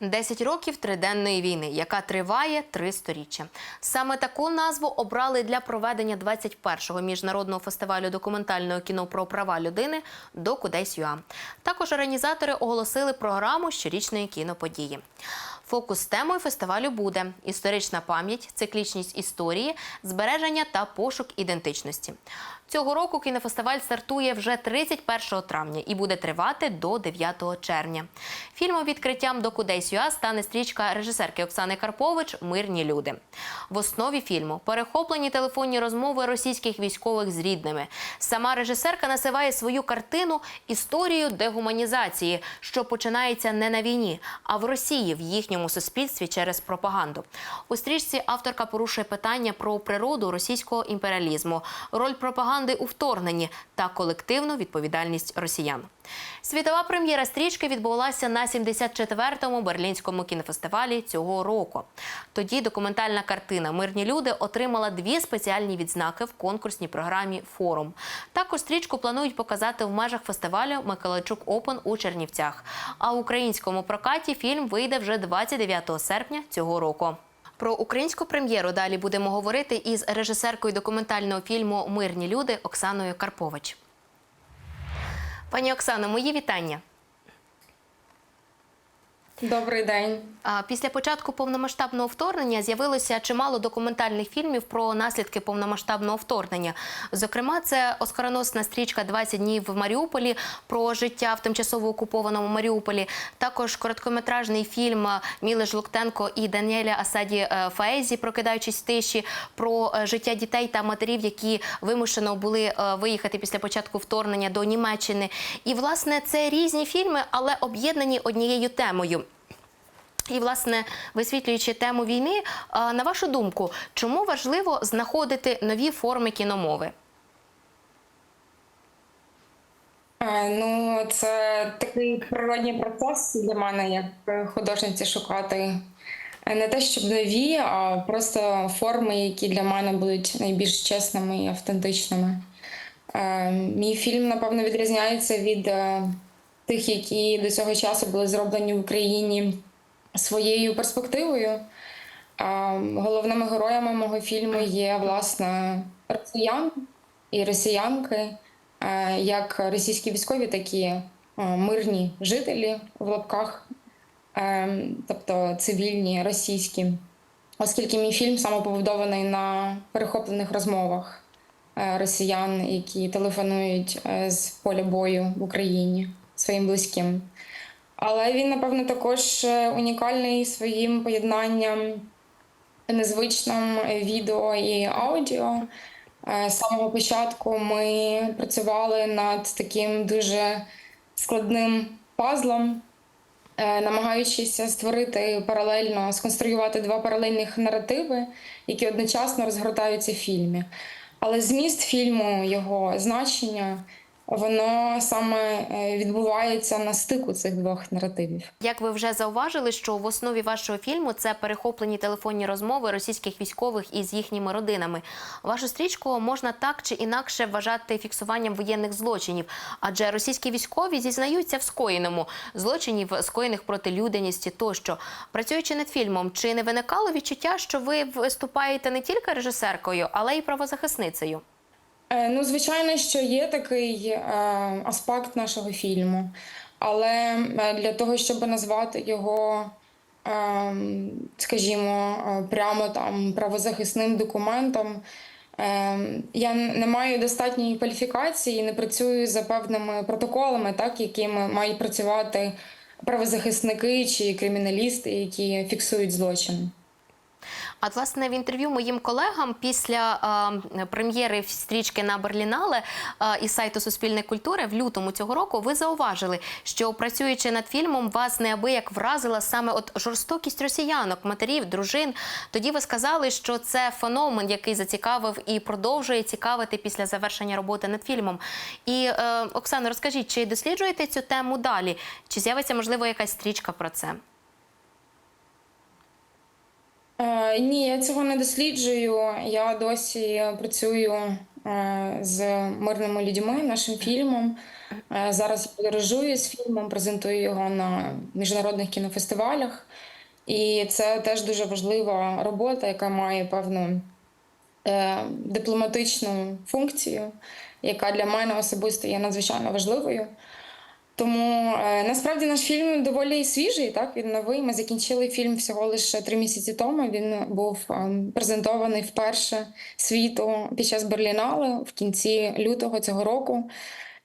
10 років триденної війни, яка триває три сторіччя. Саме таку назву обрали для проведення 21-го міжнародного фестивалю документального кіно про права людини до Кудейсь.ЮА. Також організатори оголосили програму щорічної кіноподії. Фокус темою фестивалю буде історична пам'ять, циклічність історії, збереження та пошук ідентичності. Цього року кінофестиваль стартує вже 31 травня і буде тривати до 9 червня. Фільмом відкриттям до Кудейсь.ЮА стане стрічка режисерки Оксани Карпович Мирні люди. В основі фільму перехоплені телефонні розмови російських військових з рідними. Сама режисерка насиває свою картину історію дегуманізації, що починається не на війні, а в Росії в їхньому суспільстві через пропаганду. У стрічці авторка порушує питання про природу російського імперіалізму, роль пропаганди у вторгненні та колективну відповідальність росіян. Світова прем'єра стрічки відбулася на 74-му берлінському кінофестивалі цього року. Тоді документальна картина Мирні люди отримала дві спеціальні відзнаки в конкурсній програмі Форум. Також стрічку планують показати в межах фестивалю Миколайчук Опен у Чернівцях. А в українському прокаті фільм вийде вже 29 серпня цього року. Про українську прем'єру далі будемо говорити із режисеркою документального фільму Мирні люди Оксаною Карпович. Пані Оксано, мої вітання. Добрий день. Після початку повномасштабного вторгнення з'явилося чимало документальних фільмів про наслідки повномасштабного вторгнення. Зокрема, це оскароносна стрічка «20 днів в Маріуполі про життя в тимчасово окупованому Маріуполі. Також короткометражний фільм Міли Жлуктенко і Даніеля Асаді е, Фаезі Прокидаючись в тиші про е, життя дітей та матерів, які вимушено були е, виїхати після початку вторгнення до Німеччини. І власне це різні фільми, але об'єднані однією темою. І, власне, висвітлюючи тему війни, на вашу думку, чому важливо знаходити нові форми кіномови? Е, Ну, це такий природній процес для мене, як е, художниці, шукати е, не те, щоб нові, а просто форми, які для мене будуть найбільш чесними і автентичними. Е, Мій фільм, напевно, відрізняється від е, тих, які до цього часу були зроблені в Україні своєю перспективою. Головними героями мого фільму є власне росіян і росіянки, як російські військові, так і мирні жителі в лапках, тобто цивільні російські. Оскільки мій фільм саме побудований на перехоплених розмовах росіян, які телефонують з поля бою в Україні своїм близьким. Але він, напевно, також е, унікальний своїм поєднанням незвичним відео і аудіо. Е, З самого початку ми працювали над таким дуже складним пазлом, е, намагаючись створити паралельно, сконструювати два паралельних наративи, які одночасно розгортаються в фільмі. Але зміст фільму, його значення, воно саме е, відбувається на стику цих двох наративів. Як ви вже зауважили, що в основі вашого фільму це перехоплені телефонні розмови російських військових із їхніми родинами. Вашу стрічку можна так чи інакше вважати фіксуванням воєнних злочинів, адже російські військові зізнаються в скоєному злочинів, скоєних проти людяності тощо. Працюючи над фільмом, чи не виникало відчуття, що ви виступаєте не тільки режисеркою, але й правозахисницею? Е, Ну, звичайно, що є такий е, аспект нашого фільму, але е, для того, щоб назвати його, е, скажімо, е, прямо там правозахисним документом, е, я не маю достатньої кваліфікації, не працюю за певними протоколами, так, якими мають працювати правозахисники чи криміналісти, які фіксують злочин. А власне в інтерв'ю моїм колегам після е, прем'єри стрічки на Берлінале е, із сайту Суспільне культури в лютому цього року ви зауважили, що працюючи над фільмом, вас неабияк вразила саме от жорстокість росіянок, матерів, дружин. Тоді ви сказали, що це феномен, який зацікавив і продовжує цікавити після завершення роботи над фільмом. І е, Оксано, розкажіть, чи досліджуєте цю тему далі? Чи з'явиться можливо якась стрічка про це? Е, Ні, я цього не досліджую. Я досі працюю е, з мирними людьми, нашим фільмом. Е, Зараз подорожую з фільмом, презентую його на міжнародних кінофестивалях. І це теж дуже важлива робота, яка має певну дипломатичну функцію, яка для мене особисто є надзвичайно важливою. Тому е, насправді наш фільм доволі свіжий, так він новий. Ми закінчили фільм всього лише три місяці тому. Він був ем, презентований вперше світу під час Берлінале в кінці лютого цього року.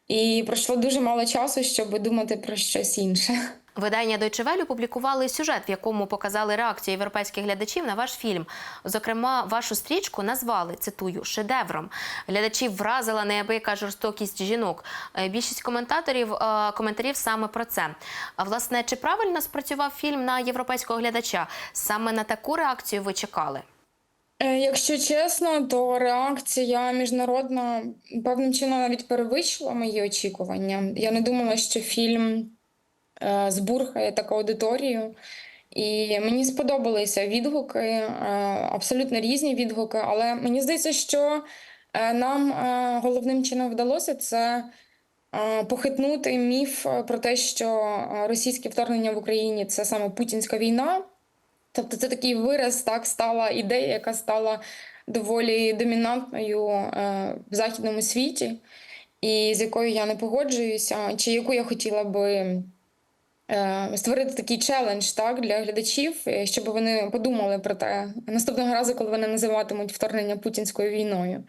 І пройшло дуже мало часу, щоб думати про щось інше. Видання Deutsche Welle публікували сюжет, в якому показали реакцію європейських глядачів на ваш фільм. Зокрема, вашу стрічку назвали цитую шедевром. Глядачів вразила неабияка жорстокість жінок. Е, Більшість коментаторів е, коментарів саме про це. А власне, чи правильно спрацював фільм на європейського глядача? Саме на таку реакцію ви чекали? Е, Якщо чесно, то реакція міжнародна певним чином навіть перевищила мої очікування. Я не думала, що фільм збурхає таку аудиторію. І мені сподобалися відгуки, е, абсолютно різні відгуки, але мені здається, що е, нам е, головним чином вдалося це е, похитнути міф е, про те, що е, російське вторгнення в Україні це саме путінська війна. Тобто це такий вираз, так стала ідея, яка стала доволі домінантною е, в західному світі, і з якою я не погоджуюся, чи яку я хотіла би е, створити такий челендж так, для глядачів, е, щоб вони подумали про те наступного разу, коли вони називатимуть вторгнення путінською війною.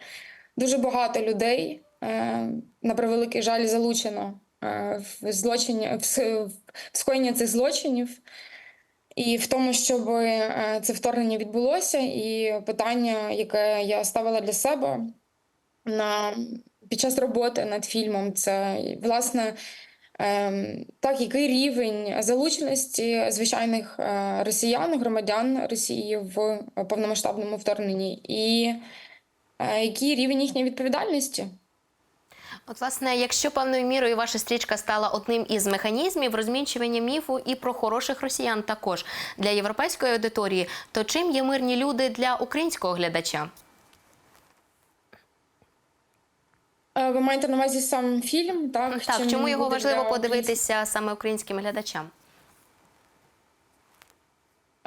Дуже багато людей, е, на превеликий жаль, залучено е, в злочині в, скоєння цих злочинів. І в тому, щоб е, це вторгнення відбулося, і питання, яке я ставила для себе на, під час роботи над фільмом, це власне так, який рівень залученості звичайних е, росіян, громадян Росії в повномасштабному вторгненні, і е, який рівень їхньої відповідальності. От, власне, якщо певною мірою ваша стрічка стала одним із механізмів розмінчування міфу і про хороших росіян також для європейської аудиторії, то чим є мирні люди для українського глядача? Е, Ви маєте на увазі сам фільм? Так, Так, чому його важливо подивитися саме українським глядачам?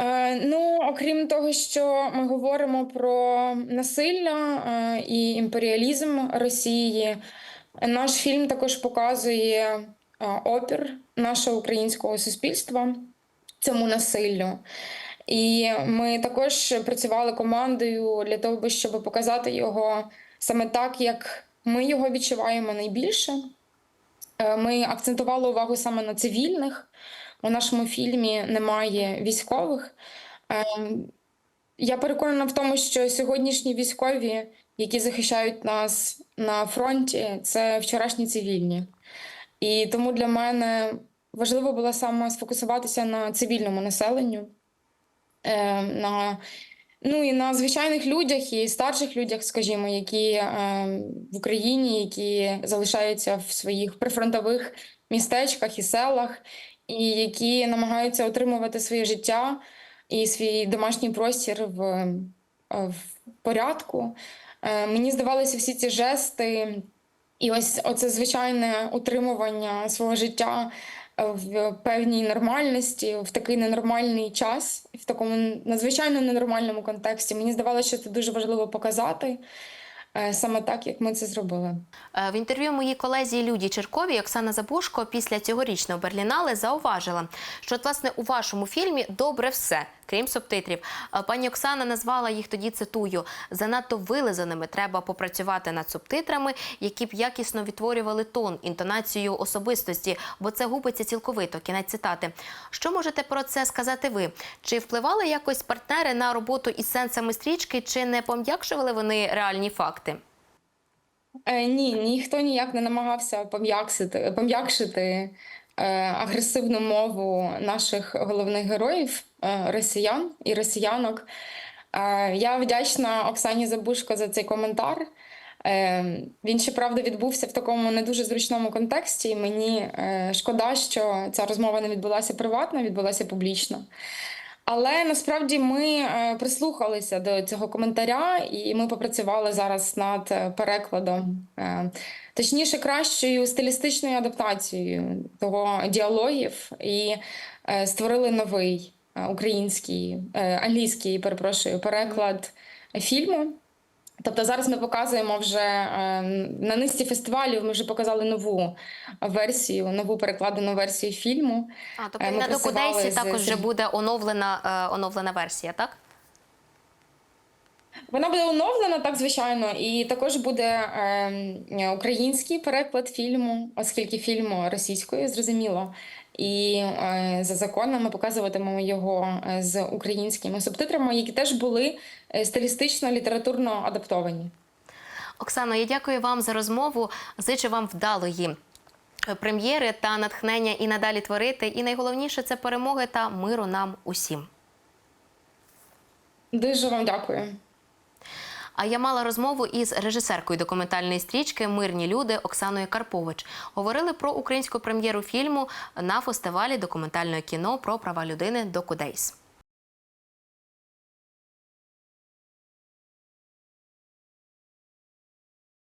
Е, Ну, окрім того, що ми говоримо про насилля е, і імперіалізм Росії, наш фільм також показує е, опір нашого українського суспільства цьому насиллю. І ми також працювали командою для того, щоб показати його саме так, як ми його відчуваємо найбільше. Е, Ми акцентували увагу саме на цивільних. У нашому фільмі немає військових. Е, Я переконана в тому, що сьогоднішні військові, які захищають нас на фронті, це вчорашні цивільні. І тому для мене важливо було саме сфокусуватися на цивільному населенню, е, на, ну і на звичайних людях і старших людях, скажімо, які е, в Україні, які залишаються в своїх прифронтових містечках і селах, і які намагаються отримувати своє життя і свій домашній простір в, е, в порядку. Е, Мені здавалися всі ці жести, і ось оце звичайне утримування свого життя в певній нормальності, в такий ненормальний час, в такому надзвичайно ненормальному контексті. Мені здавалося, що це дуже важливо показати е, саме так, як ми це зробили. Е, В інтерв'ю моїй колезі Люді Черковій Оксана Забушко після цьогорічного Берлінале зауважила, що от, власне у вашому фільмі добре все, крім субтитрів. Е, Пані Оксана назвала їх тоді цитую занадто вилизаними. Треба попрацювати над субтитрами, які б якісно відтворювали тон, інтонацію особистості, бо це губиться цілковито. Кінець цитати. Що можете про це сказати ви? Чи впливали якось партнери на роботу із сенсами стрічки, чи не пом'якшували вони реальні факти? Е, ні, ніхто ніяк не намагався пом'якшити, пом'якшити е, агресивну мову наших головних героїв, росіян і росіянок. Е, я вдячна Оксані Забушко за цей коментар. Е, він, щоправда, відбувся в такому не дуже зручному контексті. і Мені е, шкода, що ця розмова не відбулася приватно, відбулася публічно. Але насправді ми е, прислухалися до цього коментаря, і ми попрацювали зараз над е, перекладом, е, точніше, кращою стилістичною адаптацією того діалогів, і е, створили новий е, український, е, англійський, перепрошую, переклад фільму. Тобто зараз ми показуємо вже е, на низці фестивалів. Ми вже показали нову версію, нову перекладену версію фільму. А тобто Е, ми на докудесі з- також вже буде оновлена, е, оновлена версія, так? Вона буде оновлена, так звичайно, і також буде е, український переклад фільму, оскільки фільм російською, зрозуміло. І е, за законом ми показуватимемо його е, з українськими субтитрами, які теж були е, стилістично літературно адаптовані. Оксано, я дякую вам за розмову. Зичу вам вдалої е, прем'єри та натхнення і надалі творити. І найголовніше це перемоги та миру нам усім. Дуже вам дякую. А я мала розмову із режисеркою документальної стрічки Мирні люди Оксаною Карпович. Говорили про українську прем'єру фільму на фестивалі документального кіно про права людини Докудейс.